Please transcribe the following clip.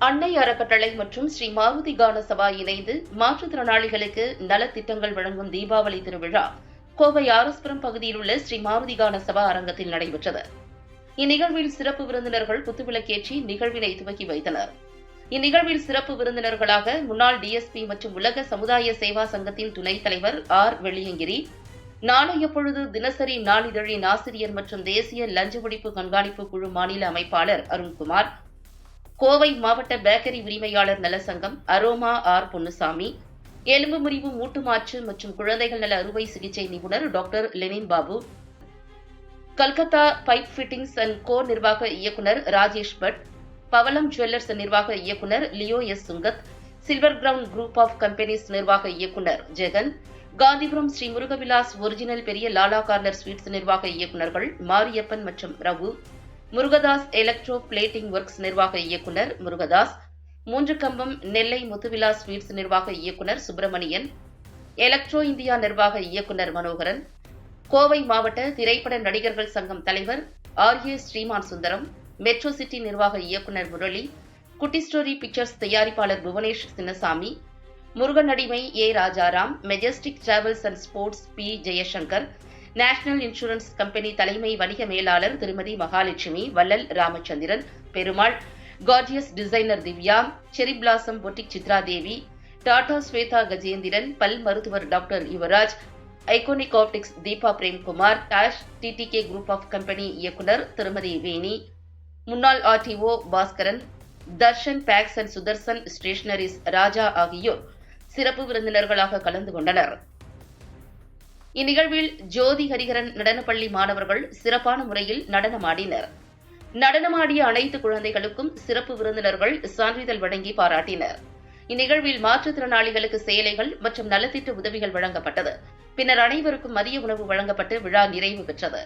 அன்னை அறக்கட்டளை மற்றும் ஸ்ரீ மாருதி கான சபா இணைந்து மாற்றுத்திறனாளிகளுக்கு நலத்திட்டங்கள் வழங்கும் தீபாவளி திருவிழா கோவை ஆரஸ்புரம் பகுதியில் உள்ள ஸ்ரீ மாருதி கான சபா அரங்கத்தில் நடைபெற்றது. இந்நிகழ்வில் சிறப்பு விருந்தினர்கள் குத்துவிளக்கேற்றி நிகழ்வினை துவக்கி வைத்தனர். இந்நிகழ்வில் சிறப்பு விருந்தினர்களாக முன்னாள் டிஎஸ்பி மற்றும் உலக சமுதாய சேவா சங்கத்தின் துணைத் தலைவர் ஆர் வெள்ளியங்கிரி நாளைய பொழுது தினசரி நாளிதழின் ஆசிரியர் மற்றும் தேசிய லஞ்ச ஒழிப்பு கண்காணிப்பு குழு மாநில அமைப்பாளர் அருண்குமார் கோவை மாவட்ட பேக்கரி உரிமையாளர் நல சங்கம் அரோமா ஆர் பொன்னுசாமி எலும்பு முறிவு மூட்டு மாற்று மற்றும் குழந்தைகள் நல அறுவை சிகிச்சை நிபுணர் doctor Lenin Babu Calcutta pipe fittings and co நிர்வாக இயக்குநர் ராஜேஷ் பட் பவலம் ஜுவல்லர்ஸ் நிர்வாக இயக்குநர் Leo S Sungath silver ground group of companies நிர்வாக இயக்குநர் ஜெகன் காந்திபுரம் ஸ்ரீ முருகவிலாஸ் ஒரிஜினல் பெரிய லாலா கார்னர் ஸ்வீட்ஸ் நிர்வாக இயக்குநர்கள் மாரியப்பன் மற்றும் Raghu Murugadas electro plating works நிர்வாக இயக்குநர் முருகதாஸ் மூன்று கம்பம் நெல்லை முத்துவிலா ஸ்வீட்ஸ் நிர்வாக இயக்குநர் சுப்பிரமணியன் எலக்ட்ரோ இந்தியா நிர்வாக இயக்குநர் மனோகரன் கோவை மாவட்ட திரைப்பட நடிகர்கள் சங்கம் தலைவர் R A Sriman Sundaram metro city நிர்வாக இயக்குநர் முரளி குட்டி ஸ்டோரி பிக்சர்ஸ் தயாரிப்பாளர் புவனேஷ் சின்னசாமி முருகன் அடிமை A Rajaram majestic travels and sports B Jayashankar national insurance company தலைமை வணிக மேலாளர் திருமதி Mahalakshmi Vallal Ramachandran Perumal gorgeous designer Divya cherry blossom boutique Chitra Devi Tata Shweta Gajendran பல் மருத்துவர் doctor Yuvaraj iconic optics Deepa Premkumar dash TTK group of company இயக்குநர் திருமதி வேணி முன்னாள் RTO Bhaskaran Darshan bags and Sudarshan stationeries Raja ஆகியோர் சிறப்பு விருந்தினர்களாக கலந்து கொண்டனர். இந்நிகழ்வில் ஜோதி ஹரிஹரன் நடனப்பள்ளி மாணவர்கள் சிறப்பான முறையில் நடனமாடினர். நடனமாடிய அனைத்து குழந்தைகளுக்கும் சிறப்பு விருந்தினர்கள் சான்றிதழ் வழங்கி பாராட்டினர். இந்நிகழ்வில் மாற்றுத்திறனாளிகளுக்கு சேலைகள் மற்றும் நலத்திட்ட உதவிகள் வழங்கப்பட்டது. பின்னர் அனைவருக்கும் மதிய உணவு வழங்கப்பட்டு விழா நிறைவு பெற்றது.